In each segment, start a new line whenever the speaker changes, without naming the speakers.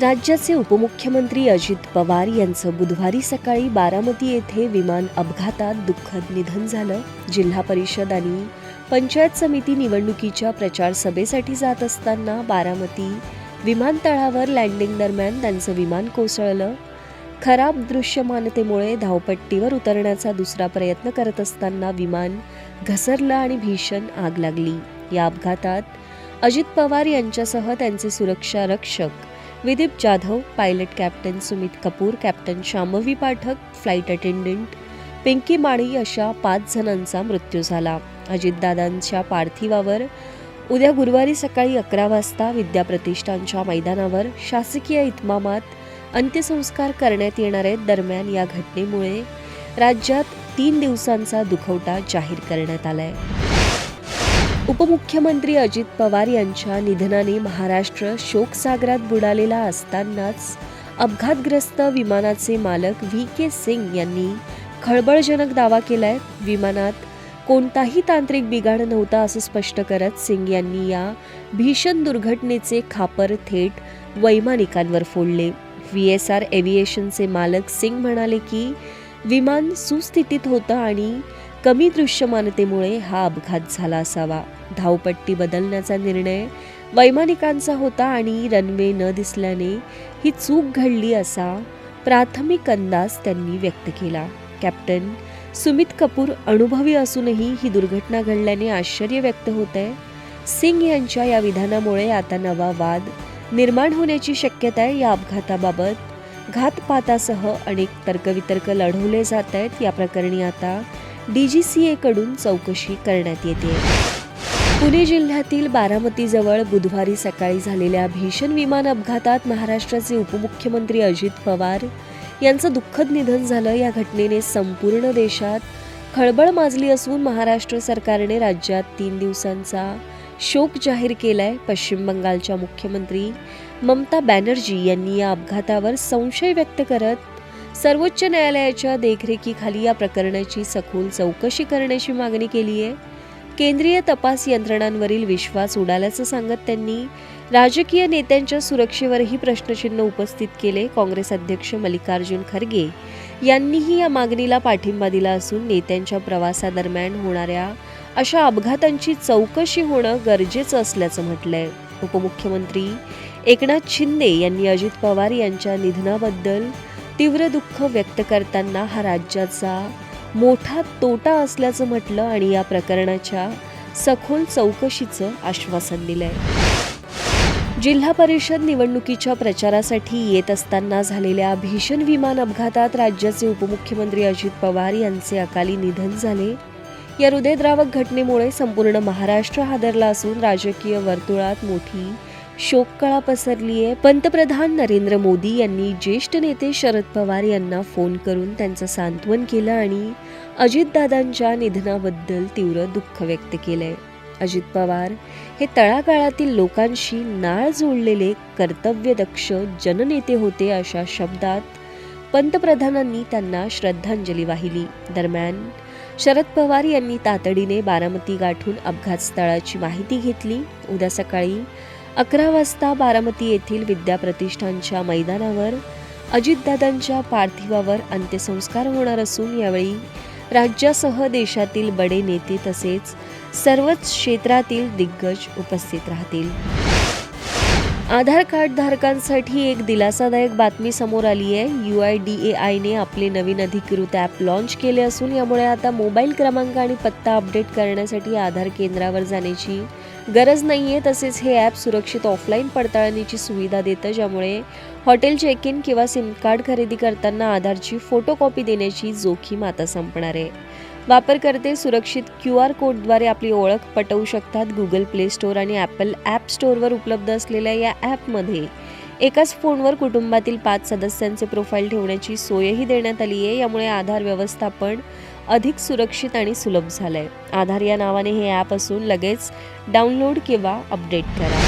राज्याचे उपमुख्यमंत्री अजित पवार यांचं बुधवारी सकाळी बारामती येथे विमान अपघातात दुःखद निधन झालं. जिल्हा परिषद आणि पंचायत समिती निवडणुकीच्या प्रचार सभेसाठी जात असताना बारामती विमानतळावर लँडिंग दरम्यान त्यांचं विमान कोसळलं. खराब दृश्यमानतेमुळे धावपट्टीवर उतरण्याचा दुसरा प्रयत्न करत असताना विमान घसरलं आणि भीषण आग लागली. या अपघातात अजित पवार यांच्यासह त्यांचे सुरक्षा रक्षक Videep Jadhav pilot captain Sumit Kapoor captain Shambhavi Pathak flight attendant Pinky Mali अशा पाच जणांचा मृत्यू झाला. अजितदादांच्या पार्थिवावर उद्या गुरुवारी सकाळी अकरा वाजता विद्याप्रतिष्ठानच्या मैदानावर शासकीय इतमामात अंत्यसंस्कार करण्यात येणार आहेत. दरम्यान या घटनेमुळे राज्यात तीन दिवसांचा दुखवटा जाहीर करण्यात आला आहे उपमुख्यमंत्री अजित पवार यांच्या निधनाने महाराष्ट्र शोकसागरात बुडालेला असतानाच अपघातग्रस्त विमानाचे मालक व्ही के सिंग यांनी खळबळजनक दावा केलाय. विमानात कोणताही तांत्रिक बिघाड नव्हता असं स्पष्ट करत सिंग यांनी या भीषण दुर्घटनेचे खापर थेट वैमानिकांवर फोडले. व्ही एस आर एव्हिएशनचे मालक सिंग म्हणाले की विमान सुस्थितीत होतं आणि कमी दृश्यमानतेमुळे हा अपघात झाला असावा. धावपट्टी बदलण्याचा निर्णय वैमानिकांचा होता आणि रनवे न दिसल्याने ही चूक घडली असा प्राथमिक अंदाज त्यांनी व्यक्त केला. कॅप्टन सुमित कपूर अनुभवी असूनही ही दुर्घटना घडल्याने आश्चर्य व्यक्त होत आहे सिंग यांच्या या विधानामुळे आता नवा वाद निर्माण होण्याची शक्यता आहे. या अपघाताबाबत घातपातासह अनेक तर्कवितर्क लढवले जात आहेत. या प्रकरणी आता डीजीसीएकडून चौकशी करण्यात येते. पुणे जिल्ह्यातील बारामतीजवळ बुधवारी सकाळी झालेल्या भीषण विमान अपघातात महाराष्ट्राचे उपमुख्यमंत्री अजित पवार यांचं दुःखद निधन झालं. या घटनेने संपूर्ण देशात खळबळ माजली असून महाराष्ट्र सरकारने राज्यात तीन दिवसांचा शोक जाहीर केलाय. पश्चिम बंगालच्या मुख्यमंत्री ममता बॅनर्जी यांनी या अपघातावर संशय व्यक्त करत सर्वोच्च न्यायालयाच्या देखरेखीखाली या प्रकरणाची सखोल चौकशी करण्याची मागणी केली आहे. केंद्रीय तपास यंत्रणांवरील विश्वास उडाल्याचं सांगत त्यांनी राजकीय नेत्यांच्या सुरक्षेवरही प्रश्नचिन्ह उपस्थित केले. काँग्रेस अध्यक्ष मल्लिकार्जुन खरगे यांनीही या मागणीला पाठिंबा दिला असून नेत्यांच्या प्रवासादरम्यान होणाऱ्या अशा अपघातांची चौकशी होणं गरजेचं असल्याचं म्हटलंय. उपमुख्यमंत्री एकनाथ शिंदे यांनी अजित पवार यांच्या निधनाबद्दल तीव्र दुःख व्यक्त करताना हा राज्याचा मोठा तोटा असल्याचं म्हटलं आणि या प्रकरणाच्या सखोल चौकशीचं आश्वासन दिलंय. जिल्हा परिषद निवडणुकीच्या प्रचारासाठी येत असताना झालेल्या भीषण विमान अपघातात राज्याचे उपमुख्यमंत्री अजित पवार यांचे अकाली निधन झाले. या हृदयद्रावक घटनेमुळे संपूर्ण महाराष्ट्र हादरला असून राजकीय वर्तुळात मोठी शोककळा पसरली आहे पंतप्रधान नरेंद्र मोदी यांनी ज्येष्ठ नेते शरद पवार यांना फोन करून त्यांचं सांत्वन केलं आणि अजितदादांच्या निधनाबद्दल तीव्र दुःख व्यक्त केलंय. अजित पवार हे तळागाळातील लोकांशी नाळ जोडलेले कर्तव्यदक्ष जननेते होते अशा शब्दात पंतप्रधानांनी त्यांना श्रद्धांजली वाहिली. दरम्यान शरद पवार यांनी तातडीने बारामती गाठून अपघातस्थळाची माहिती घेतली. उद्या सकाळी अकरा वाजता बारामती येथील विद्याप्रतिष्ठानच्या मैदानावर अजितदादांच्या पार्थिवावर अंत्यसंस्कार होणार असून यावेळी राज्यासह देशातील बडे नेते तसेच सर्वच क्षेत्रातील दिग्गज उपस्थित राहतील. आधार कार्ड धारकांसाठी एक दिलासादायक बातमी समोर आली आहे. यू आय डी ए आयने आपले नवीन अधिकृत ॲप लॉन्च केले असून यामुळे आता मोबाईल क्रमांक आणि पत्ता अपडेट करण्यासाठी आधार केंद्रावर जाण्याची गरज नाही आहे तसेच हे ॲप सुरक्षित ऑफलाईन पडताळणीची सुविधा देतं ज्यामुळे हॉटेल चेक इन किंवा सिम कार्ड खरेदी करताना आधारची फोटोकॉपी देण्याची जोखीम आता संपणार आहे. वापरकर्ते सुरक्षित क्यू आर कोडद्वारे आपली ओळख पटवू शकतात. गुगल प्ले स्टोअर आणि ॲपल ॲप स्टोअरवर उपलब्ध असलेल्या या ॲपमध्ये एकाच फोनवर कुटुंबातील पाच सदस्यांचे प्रोफाईल ठेवण्याची सोयही देण्यात आली आहे यामुळे आधार व्यवस्थापन अधिक सुरक्षित आणि सुलभ झालंय. आधार या नावाने हे ॲप असून लगेच डाउनलोड किंवा अपडेट करा.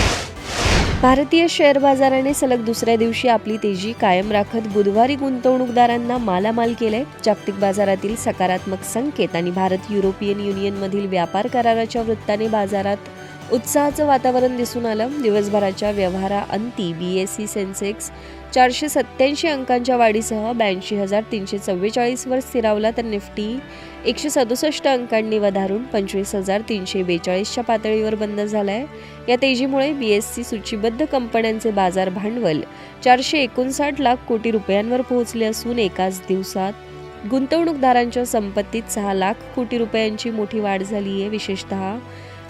भारतीय शेअर बाजाराने सलग दुसऱ्या दिवशी आपली तेजी कायम राखत बुधवारी गुंतवणूकदारांना मालामाल केलंय. जागतिक बाजारातील सकारात्मक संकेत आणि भारत युरोपियन युनियनमधील व्यापार कराराच्या वृत्ताने बाजारात उत्साहाचं वातावरण दिसून आलं. दिवसभराच्या व्यवहाराअंती बी एस सी सेन्सेक्स चारशे सत्त्याऐंशी अंकांच्या वाढीसह ब्याऐंशी हजार तीनशे चव्वेचाळीसवर स्थिरावला तर निफ्टी एकशे सदुसष्ट अंकांनी वधारून पंचवीस हजार तीनशे बेचाळीसच्या पातळीवर बंद झालाय. या तेजीमुळे बी एस सी सूचीबद्ध कंपन्यांचे बाजार भांडवल चारशे एकोणसाठ लाख कोटी रुपयांवर पोहोचले असून एकाच दिवसात गुंतवणूकदारांच्या संपत्तीत सहा लाख कोटी रुपयांची मोठी वाढ झाली आहे. विशेषतः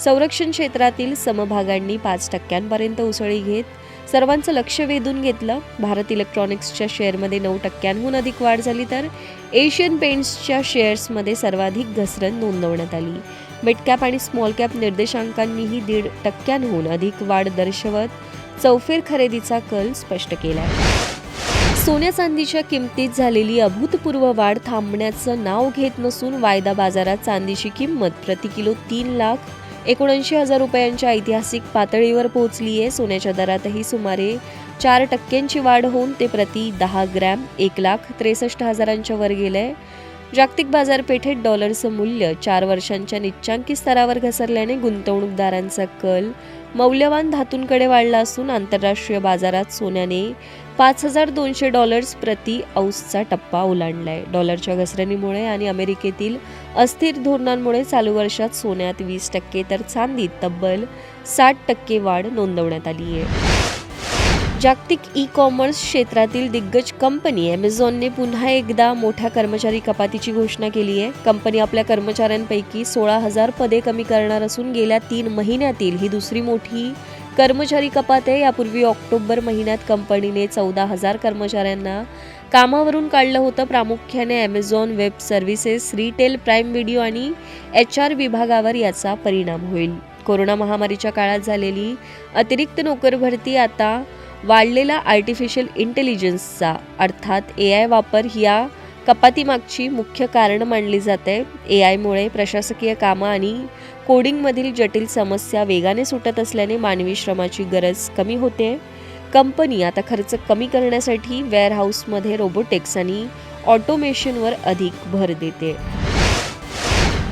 संरक्षण क्षेत्रातील समभागांनी पाच टक्क्यांपर्यंत उसळी घेत सर्वांचं लक्ष वेधून घेतलं. भारत इलेक्ट्रॉनिक्सच्या शेअरमध्ये नऊ टक्क्यांहून अधिक वाढ झाली तर एशियन पेंट्सच्या शेअर्समध्ये सर्वाधिक घसरण नोंदवण्यात आली. मिडकॅप आणि स्मॉल कॅप निर्देशांकांनीही दीड टक्क्यांहून अधिक वाढ दर्शवत चौफेर खरेदीचा कल स्पष्ट केला सोन्या चांदीच्या किमतीत झालेली अभूतपूर्व वाढ थांबण्याचं नाव घेत नसून वायदा बाजारात चांदीची किंमत प्रति किलो तीन लाख एकोणऐंशी हजार रुपयांच्या ऐतिहासिक पातळीवर पोहोचली आहे. सोन्याच्या दरातही सुमारे चार टक्क्यांची वाढ होऊन ते प्रति दहा ग्रॅम एक लाख त्रेसष्ट हजारांच्या वर गेलंय. जागतिक बाजारपेठेत डॉलरचं मूल्य चार वर्षांच्या निच्चांकी स्तरावर घसरल्याने गुंतवणूकदारांचा कल मौल्यवान धातूंकडे वाढला असून आंतरराष्ट्रीय बाजारात सोन्याने पाच हजार दोनशे डॉलर्स प्रति औसचा टप्पा ओलांडलाय. डॉलरच्या घसरणीमुळे आणि अमेरिकेतील अस्थिर धोरणांमुळे चालू वर्षात सोन्यात वीस टक्के तर चांदीत तब्बल साठ टक्के वाढ नोंदवण्यात आली आहे. जागतिक ई कॉमर्स क्षेत्रातील दिग्गज कंपनी ॲमेझॉनने पुन्हा एकदा मोठ्या कर्मचारी कपातीची घोषणा केली आहे. कंपनी आपल्या कर्मचाऱ्यांपैकी सोळा हजार पदे कमी करणार असून गेल्या तीन महिन्यातील ही दुसरी मोठी कर्मचारी कपात आहे. यापूर्वी ऑक्टोबर महिन्यात कंपनीने चौदा हजार कर्मचाऱ्यांना कामावरून काढलं होतं. प्रामुख्याने Amazon Web Services retail Prime Video आणि एच आर विभागावर याचा परिणाम होईल. कोरोना महामारीच्या काळात झालेली अतिरिक्त नोकर भरती आता वाढलेला आर्टिफिशियल इंटेलिजन्सचा अर्थात ए आय वापर या कपातीमागची मुख्य कारण मानली जाते ए आयमुळे प्रशासकीय कामं आणि कोडिंगमधील जटिल समस्या वेगाने सुटत असल्याने मानवी श्रमाची गरज कमी होते. कंपनी आता खर्च कमी करण्यासाठी वेअरहाऊसमध्ये रोबोटिक्स आणि ऑटोमेशनवर अधिक भर देते.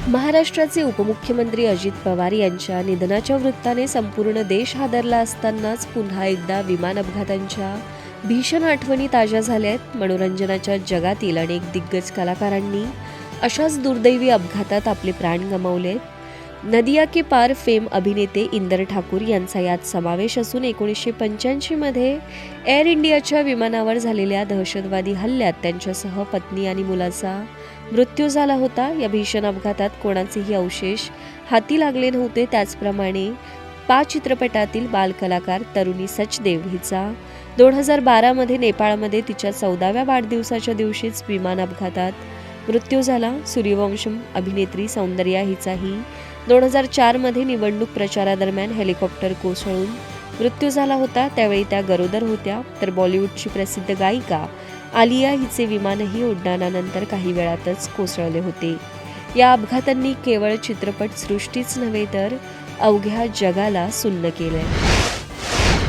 महाराष्ट्राचे उपमुख्यमंत्री अजित पवार यांच्या निधनाच्या वृत्ताने संपूर्ण देश हादरला असतानाच पुन्हा एकदा विमान अपघातांच्या भीषण आठवणी ताज्या झाल्या आहेत मनोरंजनाच्या जगातील अनेक दिग्गज कलाकारांनी. अशाच दुर्दैवी अपघातात आपले प्राण गमावले नदिया के पार फेम अभिनेते इंदर ठाकूर यांचा यात समावेश असून एकोणीसशे पंच्याऐंशीमध्ये एअर इंडियाच्या विमानावर झालेल्या दहशतवादी हल्ल्यात त्यांच्यासह पत्नी आणि मुलाचा मृत्यू झाला होता. या भीषण अपघातात कोणाचेही अवशेष हाती लागले नव्हते. त्याचप्रमाणे पा चित्रपटातील बालकलाकार तरुणी सचदेव हिचा दोन हजार बारामध्ये नेपाळमध्ये तिच्या चौदाव्या वाढदिवसाच्या दिवशीच विमान अपघातात मृत्यू झाला. सूर्यवंशम अभिनेत्री सौंदर्या हिचाही दोन हजार चारमध्ये निवडणूक प्रचारादरम्यान हेलिकॉप्टर कोसळून मृत्यू झाला होता. त्यावेळी त्या गरोदर होत्या. तर बॉलिवूडची प्रसिद्ध गायिका आलिया हिचे विमानही उड्डाणानंतर काही वेळातच कोसळले होते. या अपघातांनी केवळ चित्रपटसृष्टीच नव्हे तर अवघ्या जगाला सुन्न केलंय.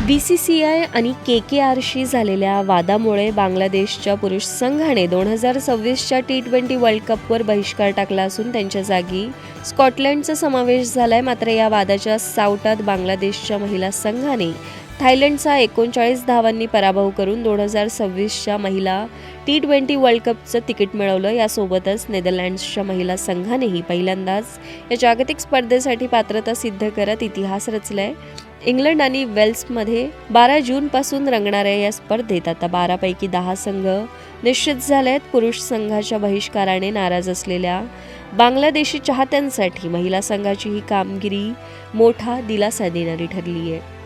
बी सी सी आय आणि के के आरशी झालेल्या वादामुळे बांगलादेशच्या पुरुष संघाने दोन हजार सव्वीसच्या टी ट्वेंटी वर्ल्ड कपवर बहिष्कार टाकला असून त्यांच्या जागी स्कॉटलंडचा समावेश झालाय. मात्र या वादाच्या सावटात बांगलादेशच्या महिला संघाने थायलंडचा एकोणचाळीस धावांनी पराभव करून दोन हजार सव्वीसच्या महिला टी ट्वेंटी वर्ल्ड कपचं तिकीट मिळवलं. यासोबतच नेदरलँड्सच्या महिला संघानेही पहिल्यांदाच या जागतिक स्पर्धेसाठी पात्रता सिद्ध करत इतिहास रचलाय. इंग्लंड आणि वेल्समध्ये बारा जूनपासून रंगणाऱ्या या स्पर्धेत आता बारापैकी दहा संघ निश्चित झाले आहेत पुरुष संघाच्या बहिष्काराने नाराज असलेल्या बांगलादेशी चाहत्यांसाठी महिला संघाची ही कामगिरी मोठा दिलासा देणारी ठरली आहे